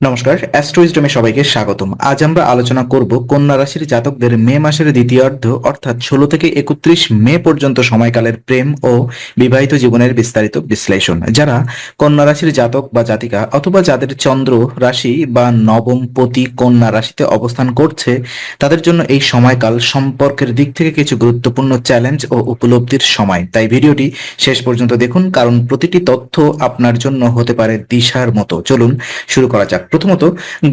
নমস্কার, অ্যাস্ট্রোইজডমে সবাইকে স্বাগতম। আজ আমরা আলোচনা করব কন্যা রাশির জাতকদের মে মাসের দ্বিতীয়ার্ধ, অর্থাৎ ষোলো থেকে একত্রিশ মে পর্যন্ত সময়কালের প্রেম ও বিবাহিত জীবনের বিস্তারিত বিশ্লেষণ, যারা কন্যা রাশির জাতক বা জাতিকা অথবা যাদের চন্দ্র রাশি বা নবম পতি কন্যা রাশিতে অবস্থান করছে, তাদের জন্য এই সময়কাল সম্পর্কের দিক থেকে কিছু গুরুত্বপূর্ণ চ্যালেঞ্জ ও উপলব্ধির সময়। তাই ভিডিওটি শেষ পর্যন্ত দেখুন, কারণ প্রতিটি তথ্য আপনার জন্য হতে পারে দিশার মতো। চলুন শুরু করা যাক। প্রথমত,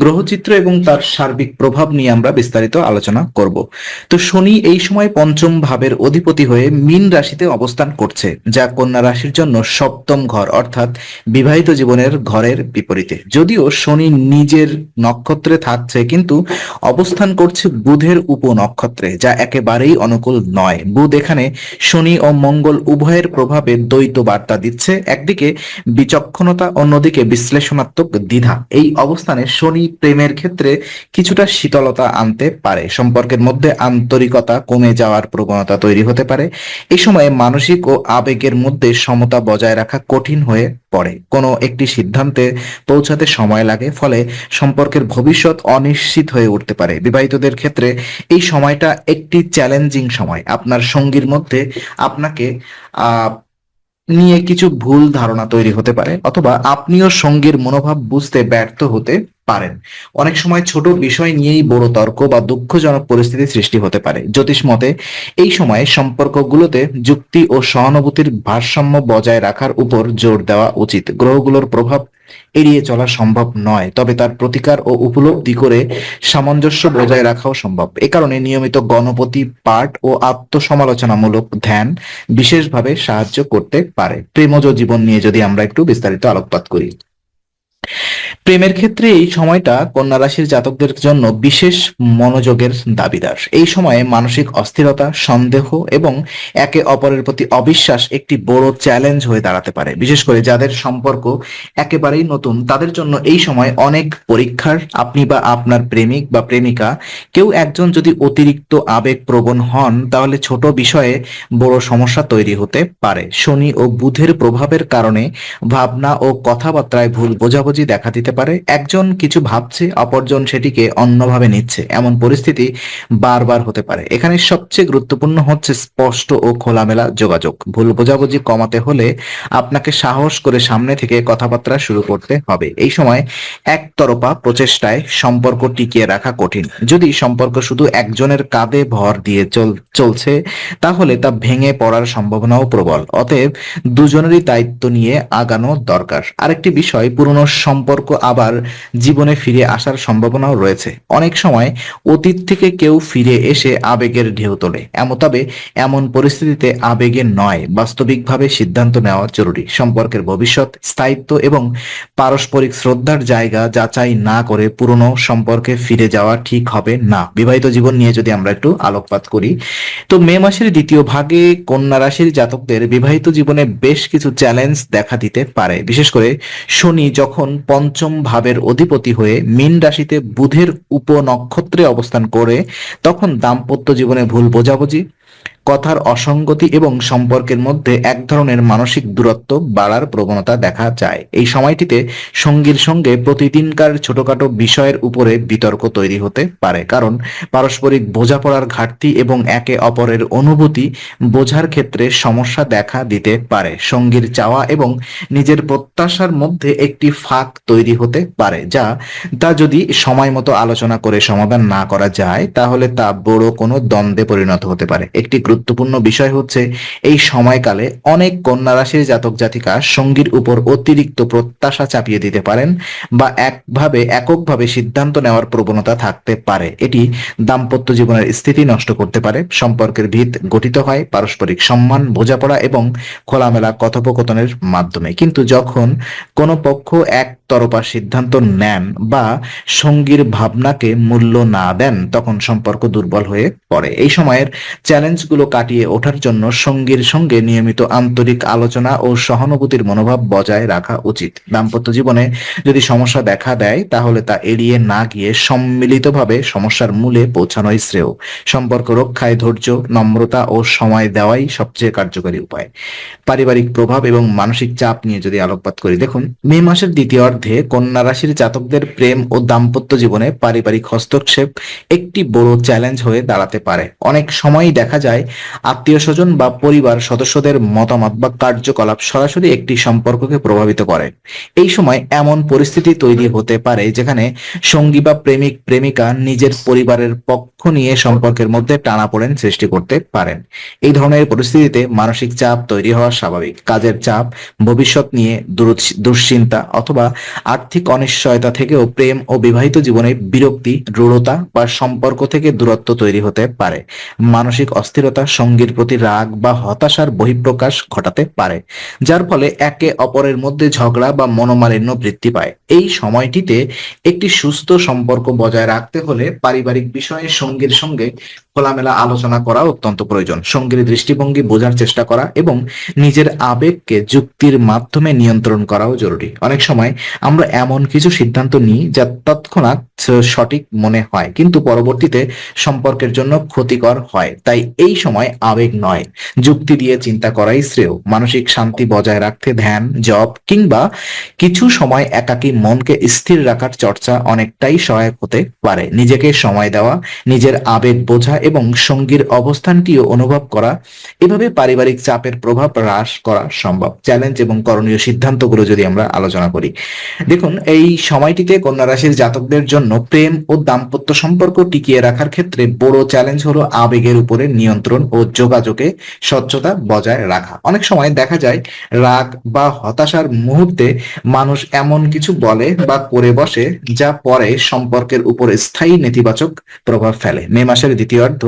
গ্রহচিত্র এবং তার সার্বিক প্রভাব নিয়ে আমরা বিস্তারিত আলোচনা করব। তো শনি এই সময় পঞ্চম ভাবের অধিপতি হয়ে মীন রাশিতে অবস্থান করছে, যা কন্যা রাশির জন্য সপ্তম ঘর, অর্থাৎ বিবাহিত জীবনের ঘরের বিপরীতে। যদিও শনি নিজের নক্ষত্রে থাকছে, কিন্তু অবস্থান করছে বুধের উপ নক্ষত্রে যা একেবারেই অনুকূল নয়। বুধ এখানে শনি ও মঙ্গল উভয়ের প্রভাবে দ্বৈত বার্তা দিচ্ছে, একদিকে বিচক্ষণতা, অন্যদিকে বিশ্লেষণাত্মক দ্বিধা। এই অবস্থানে শনি প্রেমের ক্ষেত্রে কিছুটা শীতলতা আনতে পারে। সম্পর্কের মধ্যে আন্তরিকতা কমে যাওয়ার প্রবণতা তৈরি হতে পারে। এই সময়ে মানসিক ও আবেগের মধ্যে সমতা বজায় রাখা কঠিন হয়ে পড়ে। কোনো একটি সিদ্ধান্তে পৌঁছাতে সময় লাগে, ফলে সম্পর্কের ভবিষ্যৎ অনিশ্চিত হয়ে উঠতে পারে। বিবাহিতদের ক্ষেত্রে এই সময়টা একটি চ্যালেঞ্জিং সময়। আপনার সঙ্গীর মধ্যে আপনাকে, আহ নিয়ে কিছু ভুল ধারণা তৈরি হতে পারে, অথবা আপনিও সঙ্গীর মনোভাব বুঝতে ব্যর্থ হতে পারেন। অনেক সময় ছোট বিষয় নিয়েই বড় তর্ক বা দুঃখজনক পরিস্থিতি সৃষ্টি হতে পারে। জ্যোতিষ মতে, এই সময়ে সম্পর্কগুলোতে যুক্তি ও সহানুভূতির ভারসাম্য বজায় রাখার উপর জোর দেওয়া উচিত। গ্রহগুলোর প্রভাব এড়িয়ে চলা সম্ভব নয়, তবে তার প্রতিকার ও উপলব্ধি করে সামঞ্জস্য বজায় রাখাও সম্ভব। এ কারণে নিয়মিত গণপতি পাঠ ও আত্মসমালোচনামূলক ধ্যান বিশেষভাবে সাহায্য করতে পারে। প্রেমজ জীবন নিয়ে যদি আমরা একটু বিস্তারিত আলোকপাত করি। প্রেমের ক্ষেত্রে এই সময়টা কন্যা রাশির জাতকদের জন্য বিশেষ মনোযোগের দাবিদার। এই সময়ে মানসিক অস্থিরতা, সন্দেহ এবং একে অপরের প্রতি অবিশ্বাস একটি বড় চ্যালেঞ্জ হয়ে দাঁড়াতে পারে। বিশেষ করে যাদের সম্পর্ক একেবারেই নতুন, তাদের জন্য এই সময় অনেক পরীক্ষার আপনি বা আপনার প্রেমিক বা প্রেমিকা, কেউ একজন যদি অতিরিক্ত আবেগ প্রবণ হন, তাহলে ছোট বিষয়ে বড় সমস্যা তৈরি হতে পারে। শনি ও বুধের প্রভাবের কারণে ভাবনা ও কথাবার্তায় ভুল বোঝাবুঝি দেখা দিতে পারে। একজন কিছু ভাবছে, অপরজন সেটিকে অন্যভাবে নিচ্ছে। এমন পরিস্থিতি বারবার হতে পারে। এখানে সবচেয়ে গুরুত্বপূর্ণ হচ্ছে স্পষ্ট ও খোলামেলা যোগাযোগ। ভুল বোঝাবুঝি কমাতে হলে আপনাকে সাহস করে সামনে থেকে কথাবার্তা শুরু করতে হবে। এই সময় একতরফা প্রচেষ্টায় সম্পর্ক টিকিয়ে রাখা কঠিন। যদি সম্পর্ক শুধু একজনের কাঁধে ভর দিয়ে চল চলছে, তাহলে তা ভেঙে পড়ার সম্ভাবনাও প্রবল। অতএব দুজনেরই দায়িত্ব নিয়ে আগানো দরকার। আরেকটি বিষয়, পুরনো সম্পর্ক আবার জীবনে ফিরে আসার সম্ভাবনাও রয়েছে। অনেক সময় অতীত থেকে কেউ ফিরে এসে আবেগের ঢেউ তোলে। এমন তবে এমন পরিস্থিতিতে আবেগে নয়, বাস্তবিকভাবে সিদ্ধান্ত নেওয়া জরুরি। সম্পর্কের ভবিষ্যৎ, স্থায়িত্ব এবং পারস্পরিক শ্রদ্ধার জায়গা যাচাই না করে পুরনো সম্পর্কে ফিরে যাওয়া ঠিক হবে না। বিবাহিত জীবন নিয়ে যদি আমরা একটু আলোকপাত করি, তো মে মাসের দ্বিতীয় ভাগে কন্যা রাশির জাতকদের বিবাহিত জীবনে বেশ কিছু চ্যালেঞ্জ দেখা দিতে পারে। বিশেষ করে শনি যখন পঞ্চম ভাবের অধিপতি হয়ে মীন রাশিতে বুধের উপনক্ষত্রে অবস্থান করে, তখন দাম্পত্য জীবনে ভুল বোঝাবুঝি কথার অসঙ্গতি এবং সম্পর্কের মধ্যে এক ধরনের মানসিক দূরত্ব বাড়ার প্রবণতা দেখা যায়। এই সময়টিতে সঙ্গীর সঙ্গে প্রতিদিনকার ছোটখাটো বিষয়ের উপরে বিতর্ক তৈরি হতে পারে, কারণ পারস্পরিক বোঝাপড়ার ঘাটতি এবং একে অপরের অনুভূতি বোঝার ক্ষেত্রে সমস্যা দেখা দিতে পারে। সঙ্গীর চাওয়া এবং নিজের প্রত্যাশার মধ্যে একটি ফাঁক তৈরি হতে পারে, যা, তা যদি সময় মতো আলোচনা করে সমাধান না করা যায়, তাহলে তা বড় কোনো দ্বন্দ্বে পরিণত হতে পারে। একটি গুরুত্বপূর্ণ বিষয় হচ্ছে এই সময়কালে অনেক কন্যা রাশির জাতক জাতিকা সঙ্গীর উপর অতিরিক্ত প্রত্যাশা চাপিয়ে দিতে পারেন বা একভাবে, এককভাবে সিদ্ধান্ত নেওয়ার প্রবণতা থাকতে পারে। এটি দাম্পত্য জীবনের স্থিতি নষ্ট করতে পারে, সম্পর্কের ভিত গঠিত হয়, পারস্পরিক সম্মান, বোঝাপড়া এবং খোলামেলা কথোপকথনের মাধ্যমে। কিন্তু যখন কোনো পক্ষ এক একতরফা সিদ্ধান্ত নেন বা সঙ্গীর ভাবনাকে মূল্য না দেন, তখন সম্পর্ক দুর্বল হয়ে পড়ে। এই সময়ের চ্যালেঞ্জগুলো কাটিয়ে ওঠার জন্য সঙ্গীর সঙ্গে নিয়মিত আন্তরিক আলোচনা ও সহানুভূতির মনোভাব বজায় রাখা উচিত। দাম্পত্য জীবনে যদি সমস্যা দেখা দেয়, তাহলে তা এড়িয়ে না গিয়ে সম্মিলিতভাবে সমস্যার মূলে পৌঁছানোই শ্রেয়। সম্পর্ক রক্ষায় ধৈর্য, নম্রতা ও সময় দেওয়াই সবচেয়ে কার্যকরী উপায়। পারিবারিক প্রভাব এবং মানসিক চাপ নিয়ে যদি আলোকপাত করি, দেখুন, মে মাসের দ্বিতীয় অর্ধে কন্যা রাশির জাতকদের প্রেম ও দাম্পত্য জীবনে পারিবারিক হস্তক্ষেপ একটি বড় চ্যালেঞ্জ হয়ে দাঁড়াতে পারে। অনেক সময়ই দেখা যায় আত্মীয় স্বজন বা পরিবার সদস্যদের মতামত বা কার্যকলাপ সরাসরি একটি সম্পর্ককে প্রভাবিত করে। এই সময় এমন পরিস্থিতি তৈরি হতে পারে যেখানে সঙ্গী বা প্রেমিক, প্রেমিকা নিজের পরিবারের পক্ষ নিয়ে সম্পর্কের মধ্যে টানাপোড়েন সৃষ্টি করতে পারেন। এই ধরনের পরিস্থিতিতে মানসিক চাপ তৈরি হওয়া স্বাভাবিক। কাজের চাপ, ভবিষ্যৎ নিয়ে দুশ্চিন্তা অথবা আর্থিক অনিশ্চয়তা থেকেও প্রেম ও বিবাহিত জীবনে বিরক্তি, দৃঢ়তা বা সম্পর্ক থেকে দূরত্ব তৈরি হতে পারে। মানসিক অস্থিরতা সঙ্গীর প্রতি রাগ বা হতাশার বহিঃপ্রকাশ ঘটাতে পারে, যার ফলে একে অপরের মধ্যে ঝগড়া বা মনোমালিন্য বৃদ্ধি পায়। এই সময়টিতে একটি সুস্থ সম্পর্ক বজায় রাখতে হলে পারিবারিক বিষয়ে সঙ্গীর সঙ্গে খোলামেলা আলোচনা করা অত্যন্ত প্রয়োজন। সঙ্গীর দৃষ্টিভঙ্গি বোঝার চেষ্টা করা এবং নিজের আবেগকে যুক্তির মাধ্যমে নিয়ন্ত্রণ করাও জরুরি। অনেক সময় আমরা এমন কিছু সিদ্ধান্ত নিই যা তৎক্ষণাৎ সঠিক মনে হয়, কিন্তু পরবর্তীতে সম্পর্কের জন্য ক্ষতিকর হয়। তাই এই সময় আবেগ নয়। যুক্তি দিয়ে চিন্তা করাই শ্রেয়। মানসিক শান্তি বজায় রাখতে ধ্যান, জপ কিংবা কিছু সময় একাকী মনকে স্থির রাখার চর্চা অনেকটাই সহায়ক হতে পারে। নিজেকে সময় দেওয়া, নিজের আবেগ বোঝা এবং সঙ্গীর অবস্থানটিও অনুভব করা, এভাবে পারিবারিক চাপের প্রভাব হ্রাস করা সম্ভব। চ্যালেঞ্জ এবং করণীয় সিদ্ধান্তগুলো যদি আমরা আলোচনা করি। দেখুন, এই সময়টিতে কন্যা রাশির জাতকদের জন্য প্রেম ও দাম্পত্য সম্পর্ক টিকিয়ে রাখার ক্ষেত্রে বড় চ্যালেঞ্জ হলো আবেগের উপরে নিয়ন্ত্রণ ও যোগাযোগে স্বচ্ছতা বজায় রাখা। অনেক সময় দেখা যায়, রাগ বা হতাশার মুহূর্তে মানুষ এমন কিছু বলে বা করে বসে যা পরে সম্পর্কের উপর স্থায়ী নেতিবাচক প্রভাব ফেলে। মে মাসের দ্বিতীয়ার্ধ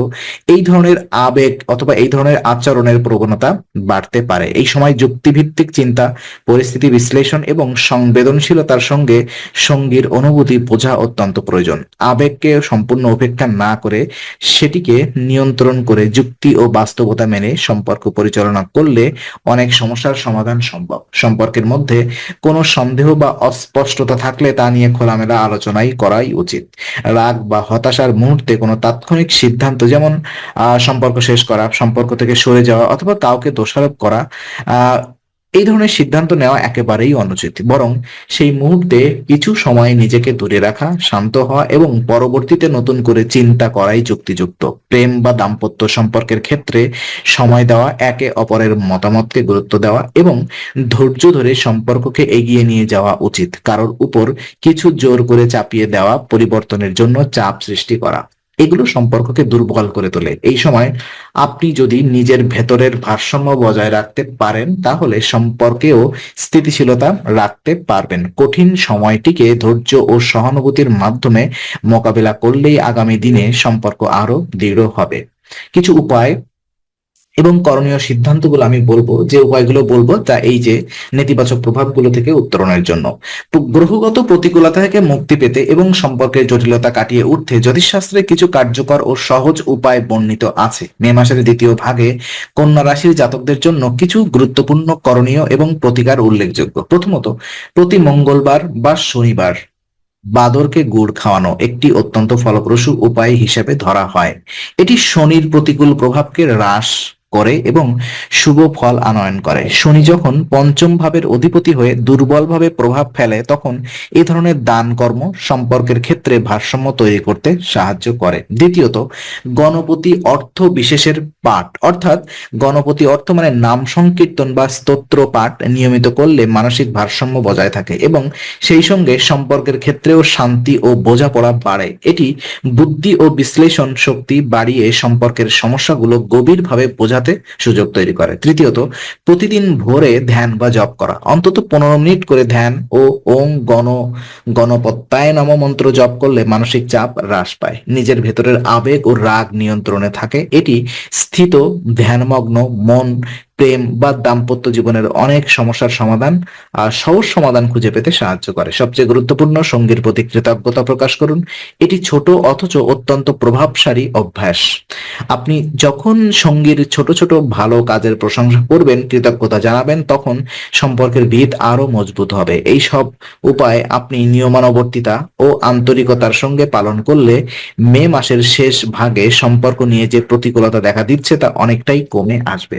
এই ধরনের আবেগ অথবা এই ধরনের আচরণের প্রবণতা বাড়তে পারে। এই সময় যুক্তিভিত্তিক চিন্তা, পরিস্থিতি বিশ্লেষণ এবং সংবেদনশীলতার সঙ্গে সঙ্গীর অনুভূতি বোঝা অত্যন্ত প্রয়োজন। আবেগকে সম্পূর্ণ উপেক্ষা না করে সেটিকে নিয়ন্ত্রণ করে যুক্তি ও বাস্তবতা মেনে সম্পর্ক পরিচালনা করলে অনেক সমস্যার সমাধান সম্ভব। সম্পর্কের মধ্যে কোনো সন্দেহ বা অস্পষ্টতা থাকলে তা নিয়ে খোলামেলা আলোচনাই করাই উচিত। রাগ বা হতাশার মুহূর্তে কোনো তাৎক্ষণিক সিদ্ধান্ত যেমন আহ, সম্পর্ক শেষ করা সম্পর্ক থেকে সরে যাওয়া অথবা কাউকে দোষারোপ করা এই ধরনের সিদ্ধান্ত নেওয়া একেবারেই অনুচিত। বরং সেই মুহূর্তে কিছু সময় নিজেকে দূরে রাখা শান্ত হওয়া এবং পরবর্তীতে নতুন করে চিন্তা করাই যুক্তিযুক্ত। প্রেম বা দাম্পত্য সম্পর্কের ক্ষেত্রে সময় দেওয়া একে অপরের মতামতকে গুরুত্ব দেওয়া এবং ধৈর্য ধরে সম্পর্ককে এগিয়ে নিয়ে যাওয়া উচিত। কারোর উপর কিছু জোর করে চাপিয়ে দেওয়া পরিবর্তনের জন্য চাপ সৃষ্টি করা। এগুলো সম্পর্ককে দুর্বল করে তোলে। এই সময় আপনি যদি নিজের ভেতরের ভারসাম্য বজায় রাখতে পারেন, তাহলে সম্পর্কেও স্থিতিশীলতা রাখতে পারবেন। কঠিন সময়টিকে ধৈর্য ও সহানুভূতির মাধ্যমে মোকাবেলা করলেই আগামী দিনে সম্পর্ক আরও দৃঢ় হবে। কিছু উপায় এবং করণীয় সিদ্ধান্তগুলো আমি বলব, যে উপায়গুলো বলব, তা এই যে নেতিবাচক প্রভাবগুলো থেকে উত্তরণের জন্য। গ্রহগত প্রতিকূলতা থেকে মুক্তি পেতে এবং সম্পর্কের জটিলতা কাটিয়ে উঠতে জ্যোতিষশাস্ত্রে কিছু কার্যকর ও সহজ উপায় বর্ণিত আছে। মে মাসের দ্বিতীয় ভাগে কন্যা রাশির জাতকদের জন্য কিছু গুরুত্বপূর্ণ করণীয় এবং প্রতিকার উল্লেখযোগ্য। প্রথমত, প্রতি মঙ্গলবার বা শনিবার বাদরকে গুড় খাওয়ানো একটি অত্যন্ত ফলপ্রসূ উপায় হিসেবে ধরা হয়। এটি শনির প্রতিকূল প্রভাবকে হ্রাস করে এবং শুভ ফল আনয়ন করে। শনি যখন পঞ্চম ভাবের অধিপতি হয়ে দুর্বলভাবে প্রভাব ফেলে, তখন এই ধরনের দান কর্ম সম্পর্কের ক্ষেত্রে ভারসাম্য তৈরি করতে সাহায্য করে। দ্বিতীয়ত, গণপতি অর্থ বিশেষের পাঠ। অর্থাৎ, গণপতি অর্থ মানে নাম সংকীর্তন বা স্তোত্র পাঠ নিয়মিত করলে মানসিক ভারসাম্য বজায় থাকে এবং সেই সঙ্গে সম্পর্কের ক্ষেত্রেও শান্তি ও বোঝাপড়া বাড়ে। এটি বুদ্ধি ও বিশ্লেষণ শক্তি বাড়িয়ে সম্পর্কের সমস্যাগুলো গভীরভাবে বোঝাতে সুযোগ তৈরি করে। তৃতীয়ত, প্রতিদিন ভোরে ধ্যান বা জপ করা। অন্তত পনেরো মিনিট করে ধ্যান ও ওং গণ, গণপত্তায় নম মন্ত্র জপ করলে মানসিক চাপ হ্রাস পায়। নিজের ভেতরের আবেগ ও রাগ নিয়ন্ত্রণে থাকে। এটি স্থিত ধ্যানমগ্ন মন প্রেম বা দাম্পত্য জীবনের অনেক সমস্যার সমাধান আর সহজ সমাধান খুঁজে পেতে সাহায্য করে। সবচেয়ে গুরুত্বপূর্ণ সঙ্গীর প্রতি কৃতজ্ঞতা প্রকাশ করুন। এটি ছোট অথচ অত্যন্ত প্রভাবশালী অভ্যাস। আপনি যখন সঙ্গীর ছোট ছোট ভালো কাজের প্রশংসা করবেন, কৃতজ্ঞতা জানাবেন, তখন সম্পর্কের ভিত আরও মজবুত হবে। এই সব উপায় আপনি নিয়মানুবর্তিতা ও আন্তরিকতার সঙ্গে পালন করলে মে মাসের শেষ ভাগে সম্পর্ক নিয়ে যে প্রতিকূলতা দেখা দিচ্ছে, তা অনেকটাই কমে আসবে।